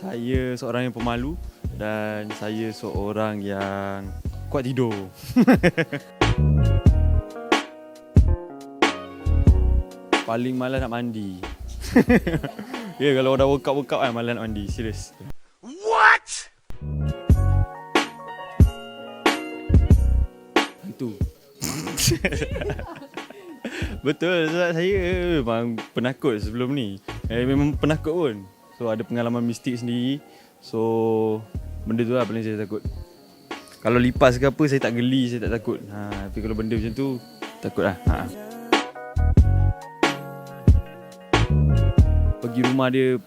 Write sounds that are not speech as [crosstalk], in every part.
Saya seorang yang pemalu dan saya seorang yang kuat tidur. [laughs] Paling malas nak mandi. [laughs] ya yeah, kalau dah workout workout kan malas nak mandi, serius. What? Hantu. [laughs] Betul sebab saya memang penakut sebelum ni. Eh, memang penakut pun. So ada pengalaman mistik sendiri. So benda tu lah paling saya takut. Kalau lipas ke apa saya tak geli, saya tak takut. Ha, tapi kalau benda macam tu takut lah. Ha. Pergi rumah dia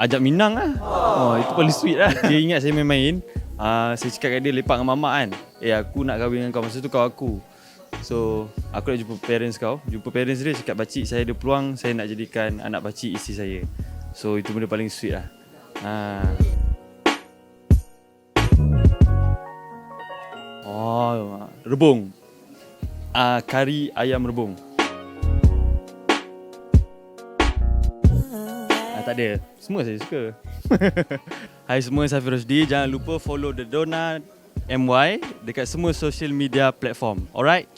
ajak minang lah. Oh, itu paling sweet lah. [laughs] Dia ingat saya main-main. Uh, saya cakap kat dia lepak dengan mamak kan. Eh aku nak kahwin dengan kau. Masa tu kau aku. So aku nak jumpa parents kau Jumpa parents dia cakap pakcik saya ada peluang Saya nak jadikan anak pakcik isteri saya So itu benda paling sweet lah ha. Oh, rebung uh, Kari ayam rebung uh, Tak ada Semua saya suka [laughs] Hai semua saya Firuzdi Jangan lupa follow The Donut MY dekat semua social media platform. Alright?